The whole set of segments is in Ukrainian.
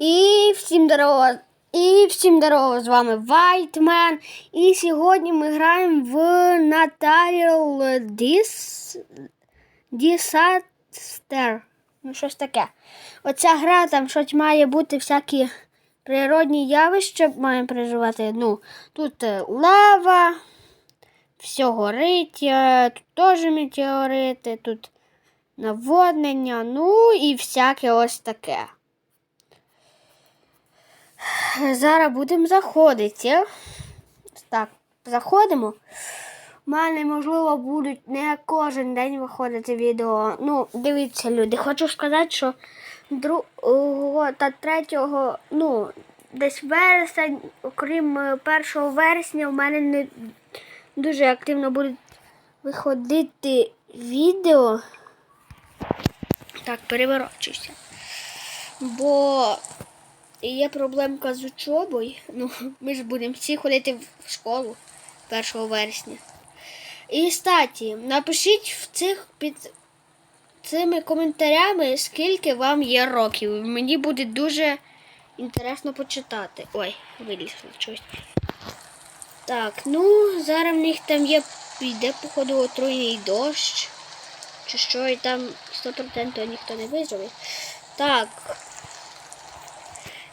І всім здорово! І всім здорово! З вами Вайтмен. І сьогодні ми граємо в Notarial Dis... Disaster. Ну, щось таке. Оця гра, там щось має бути всякі природні явища, маємо переживати. Ну, тут е, лава, все горить, е, тут теж метеорити, тут наводнення, ну і всяке ось таке. Зараз будемо заходити. Так, заходимо. У мене, можливо, будуть не кожен день виходити відео. Ну, дивіться, люди. Хочу сказати, що 2 та 3, ну, десь вересень, окрім е, 1 вересня, у мене не дуже активно будуть виходити відео. Так, переворочуся. Бо є проблемка з учобою. Ну, ми ж будемо всі ходити в школу 1 вересня. І статі, напишіть в цих під цими коментарями, скільки вам є років. Мені буде дуже інтересно почитати. Ой, вилізло щось. Так, ну, зараз в них там є, йде, походу, отруйний дощ. Чи що, і там 100% ніхто не виживе. Так.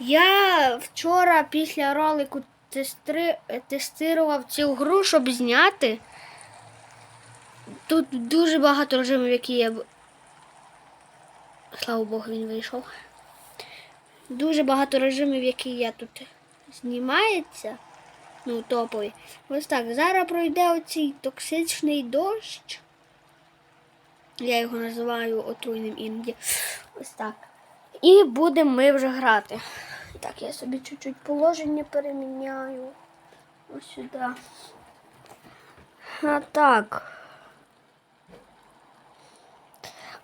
Я вчора після ролику тестри... тестував цю гру, щоб зняти. Тут дуже багато режимів, які я. б- Слава Богу, він вийшов. Дуже багато режимів, які я тут знімається. Ну, топові. Ось так. Зараз пройде оцей токсичний дощ. Я його називаю отруйним іноді. Ось так. І будемо ми вже грати. Так, я собі чуть-чуть положення переміняю. Ось сюди. А так.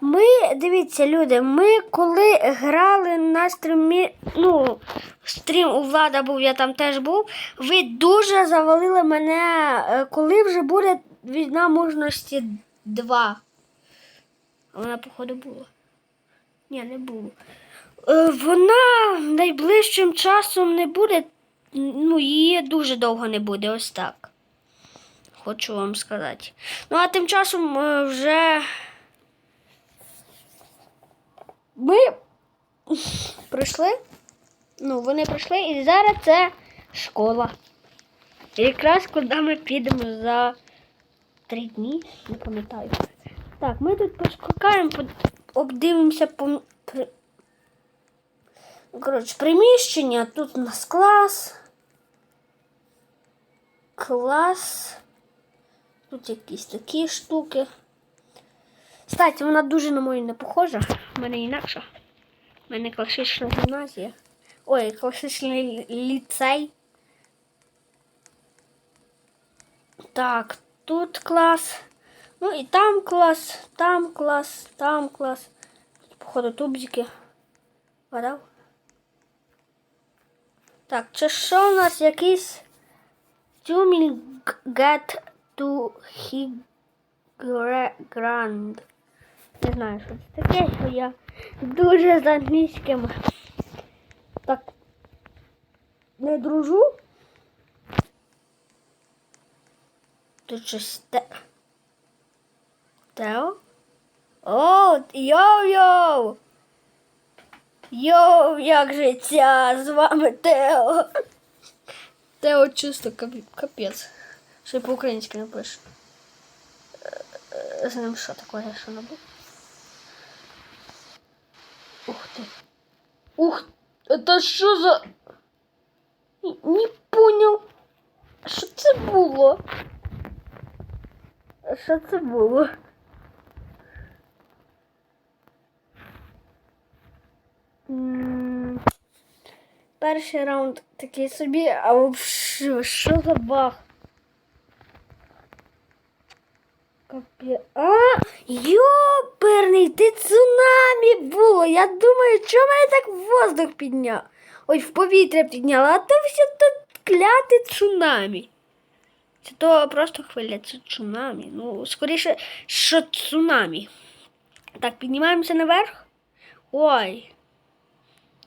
Ми, дивіться, люди, ми коли грали на стрімі, ну, стрім у Влада був, я там теж був, ви дуже завалили мене, е, коли вже буде війна мужності 2. А Вона, походу, була. Ні, не було. Е, Вона найближчим часом не буде, ну, її дуже довго не буде, ось так. Хочу вам сказати. Ну, а тим часом е, вже ми прийшли. Ну, вони прийшли, і зараз це школа. І якраз куди ми підемо за три дні, не пам'ятаю. Так, ми тут пошукаємо, обдивимося по. Коротше, приміщення. Тут у нас клас. Клас. Тут якісь такі штуки. Кстати, вона дуже на мою не похожа. У мене інакша. У мене класична гімназія. Ой, класичний лі- ліцей. Так, тут клас. Ну і там клас, там клас, там клас. Тут, походу, тубзики. Вгадав? Так, чи що у нас якийсь Тюмінь get to grand. Не знаю, що це таке, що я дуже з англійським так не дружу. Тут щось те. Тео? О, йоу-йоу! Йоу, як життя! З вами Тео. Тео чисто капець. Ще по-українськи напише. Е, З ним що таке, що набув? Ух ти. Ух, это що за... Не понял. Що це було? Що це було? Перший раунд такий собі, а в- що, за баг? Капі... А, йоперний, ти цунамі було. Я думаю, чому мене так в воздух підняв? Ой, в повітря підняла, а то все тут кляте цунамі. Це то просто хвиля, це цунамі. Ну, скоріше, що цунамі. Так, піднімаємося наверх. Ой.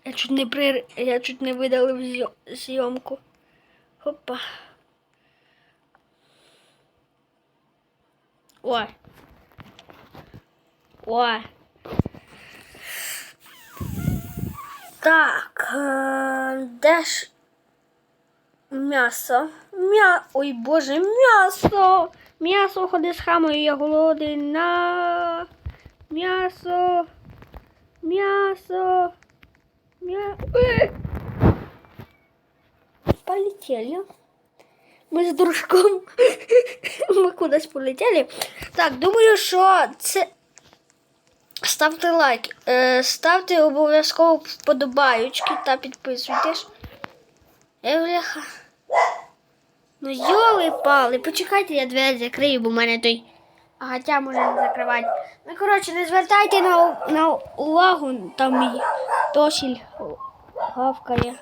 Я чуть не при... Я чуть не видалив зйо- зйомку. Хопа. Ой. Ой. Так, е, де ж м'ясо? М'я... Ой, боже, м'ясо! М'ясо ходи з хамою, я голодний на м'ясо. М'ясо. М'я... Е! Полетели. Ми з дружком. Ми кудись полетіли. Так, думаю, що це. Ставте лайк. Е, ставте обов'язково вподобаючки та підписуйтесь. Е, бляха. Ну йоли пали, почекайте, я двері закрию, бо в мене той агатя може не закривати. Ну, коротше, не звертайте на, на увагу, там мій тосіль гавкає.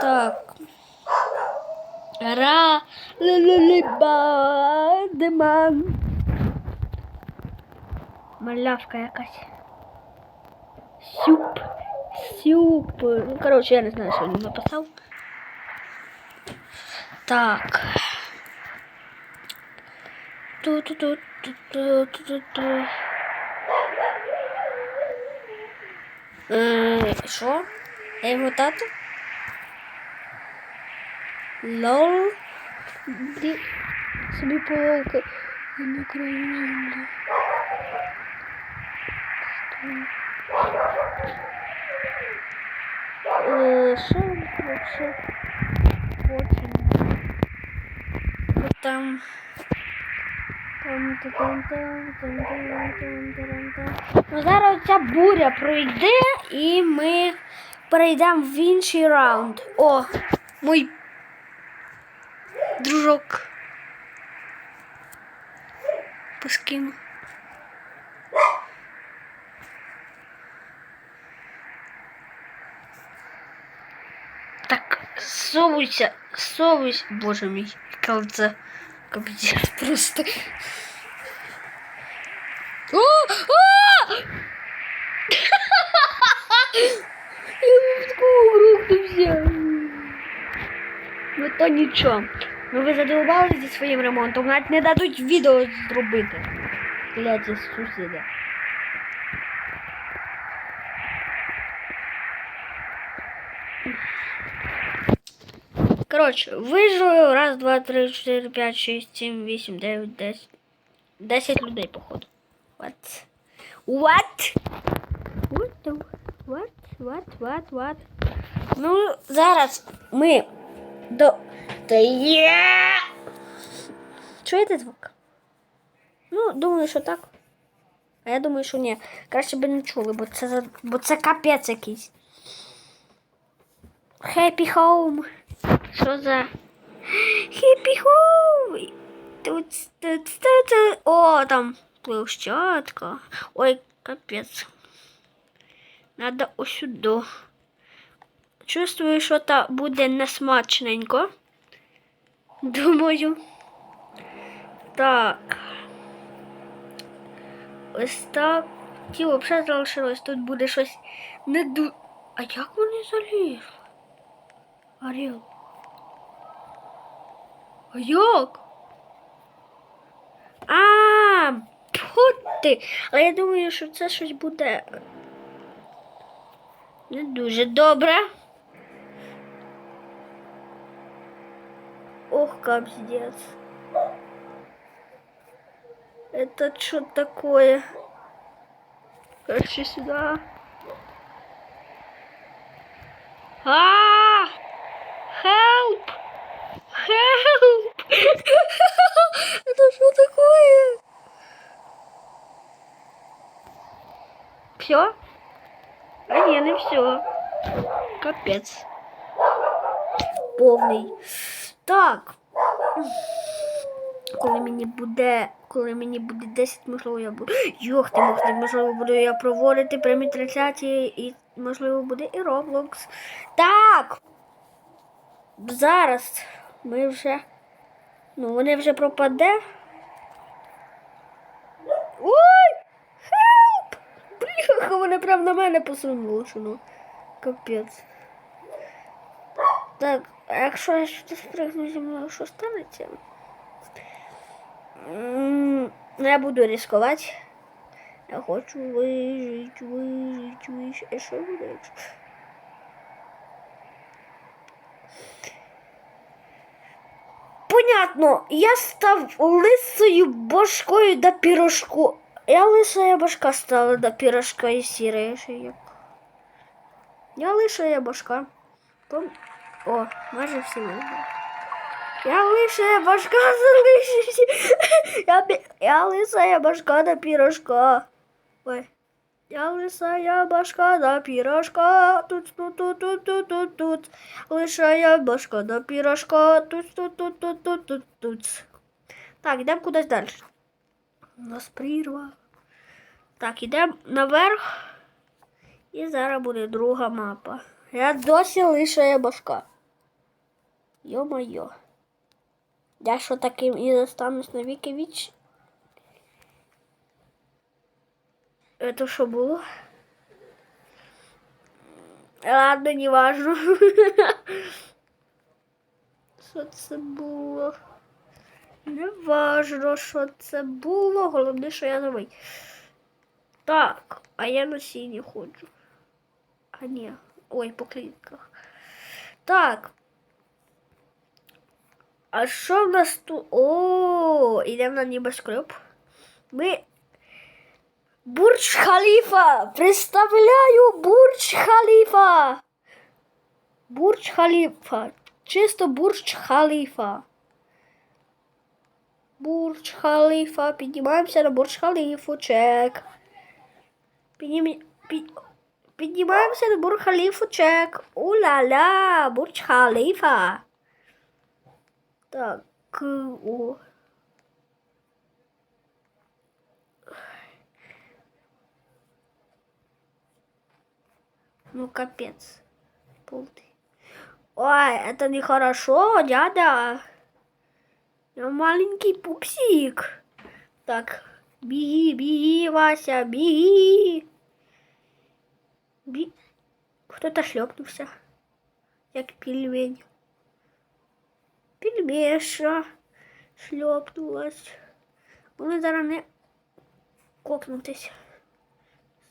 Так. Ра лі-лі-лі-ба деман. Малявка якась. Сюп. Сюп. Ну, коротше, я не знаю, що він написав. Так ту ту ту ту ту ту Що? Я його тато? Лол собі полки на краю землі. Е, що він вообще? Потім. Там Ну, зараз ця буря пройде і ми перейдемо в інший раунд. О, мій дружок. Поскину. Так, совуйся, совуйся. Боже мій, колце. Капець просто. О! О! Я в такого грохнувся. Ну то нічого. Ну ви задовбалися зі своїм ремонтом, навіть не дадуть відео зробити. Кляті сусіди. Коротше, вижу раз, два, три, чотири, п'ять, шість, сім, вісім, дев'ять, десять. Десять людей, походу. What? What? What? the- What? What? What? What? Ну, зараз ми до. Та є! Чуєте звук? Ну, думаю, що так. А я думаю, що ні. Краще би не чули, бо це, за- бо це капець якийсь. Happy home. Що за home? Тут, тут, тут, тут. О, там площадка. Ой, капець. Надо сюди. Чувствую, що та буде несмачненько. Думаю. Так. Ось так. Ті взагалі залишилось. Тут буде щось не ду. А як вони залізли? Орел. А як? А, от ти. Але я думаю, що це щось буде не дуже добре. Ох, капздец. Это что такое? Короче, сюда. А! Help! Все? А не, не все. Капец. Повний. Так. Коли мені буде, коли мені буде 10, можливо, я буду. Йох, ти мох, можливо, буду я проводити прямі трансляції і можливо буде і Roblox. Так. Зараз ми вже. Ну, вони вже пропаде. Вони прям на мене посунули. Ну. Капець. Так, а якщо я сюди спригну зі мною, що станеться? Я буду ризикувати. Я хочу вижити, вижити, вижити. А що буде? Понятно, я став лисою башкою до пірожку. Я лисая башка стала до пірожка і сірая як. Я лисая башка. Пом- О, майже всі виграли. Я лисая башка залишився. Я, бі- я лисая башка до пірожка. Ой. Я лисая башка до пірожка. Тут тут тут тут тут тут тут. Лисая башка до пірожка. Тут тут тут тут тут тут тут. Так, йдемо кудись далі. У нас прірва. Так, йдемо наверх. І зараз буде друга мапа. Я досі лишає башка. Йо-моє. Я що таким і застанусь на віки віч. Это що було? Ладно, не важно. Що це було? Не важно, що це було. Головне, що я новий. Так, а я на синій ходжу. А ні. Ой, по клітках. Так. А що в нас тут? О, йдемо на небоскреб. Ми. Бурдж Халіфа! Представляю Бурдж Халіфа! Бурдж Халіфа. Чисто Бурдж Халіфа. Бурдж Халіфа. Піднімаємося на Бурдж Халіфу. Чек. Піднімі... Під... Піднімаємося на Бурдж Халіфу. Чек. Уля-ля! Бурдж Халіфа. Так. О. Ну, капец. Полный. Ой, это нехорошо, дядя. Маленький пупсик. Так, беги, беги, Вася, беги. Бі... Кто-то шлепнулся. Як пельмень. Пельмеша шлепнулась. Вони зараз не.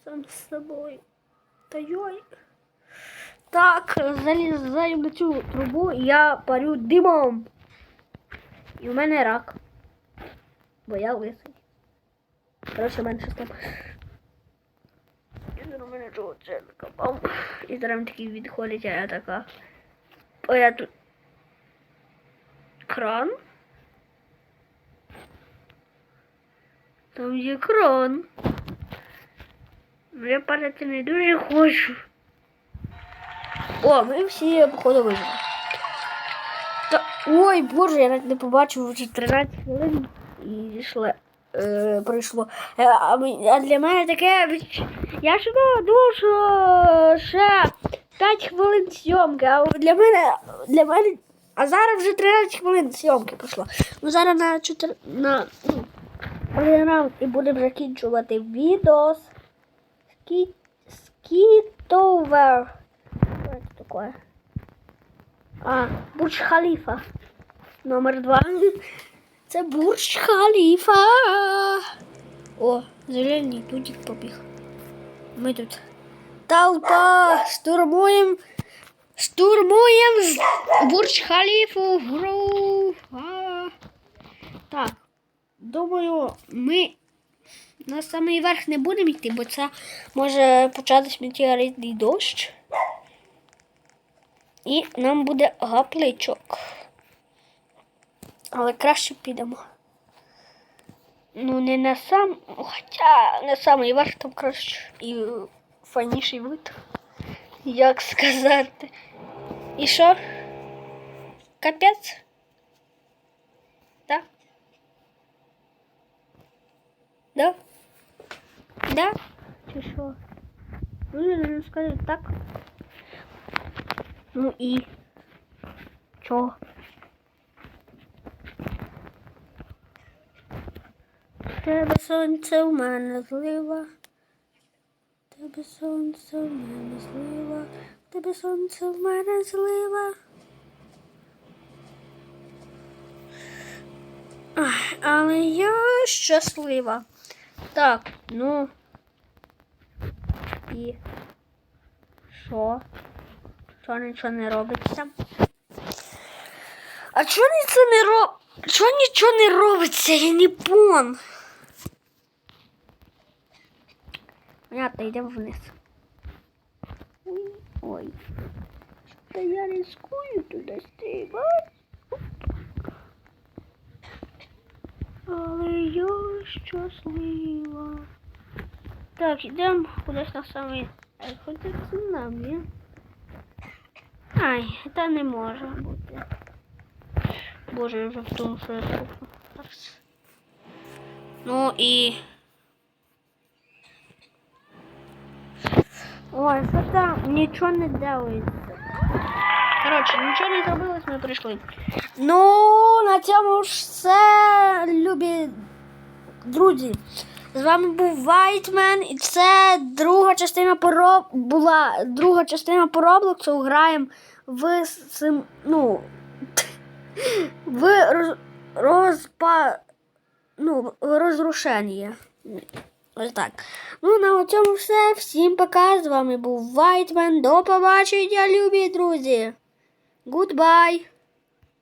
Сам з собою. Та йой. Так, залізаю на цю трубу, я парю димом. І в мене рак. Бо я лисий. Коротше, менше з тим. І зараз в мене це накопав. І зараз такі відходять, а я така. О, я тут. Кран. Там є кран. Ну, я падати не дуже хочу. О, ми всі походу вижили. Ой, боже, я навіть не побачив вже 13 хвилин і йшло, е, пройшло. Е, а, для мене таке. Я ж думав, що ще 5 хвилин зйомки, а для мене, для мене. А зараз вже 13 хвилин зйомки пройшло. Ну зараз на 4. на ну, і будемо закінчувати відео. Ски... Скитовер. Что это такое? А, Бурдж Халіфа. Номер два. Це Бурдж Халіфа. О, зелений тутик побіг. Ми тут. Толпа! Штурмуємо. Штурмуємо Бурдж Халіфу. Гру. А. Так. Думаю, ми на самий верх не будемо йти, бо це може початись метеоритний дощ. І нам буде гапличок. Але краще підемо. Ну, не на сам. Хоча на самий верх там краще і файніший вид. Як сказати. І що? Капець? Да? Да? Да? Чи що? Ну, не скажу так. Ну і чого? Тебе сонце у мене злива. Тебе сонце у мене злива. тебе сонце, в мене злива. Ах, але я щаслива. Так, ну. І що? Що нічого не робиться? А чого нічого не роб... Чого нічого не робиться? Я не пон. Понятно, йдемо вниз. Ой, ой. Та я рискую туди стрибати. Але я щаслива. Так, йдемо кудись на самий. Е, Куди це нам, ні? Ай, та не може бути. Боже, я вже в тому, що я тут. Ну і. Ой, що там? Нічого не делається. Коротше, нічого не зробилось, ми прийшли. Ну, на цьому ж все, любі друзі. З вами був Вайтмен, і це друга частина по Ро- була друга частина по Роблоксу. Граємо в сим, ну, в роз, розпа, ну, в розрушення. Ось так. Ну, на цьому все. Всім пока. З вами був Вайтмен. До побачення, любі друзі. Goodbye.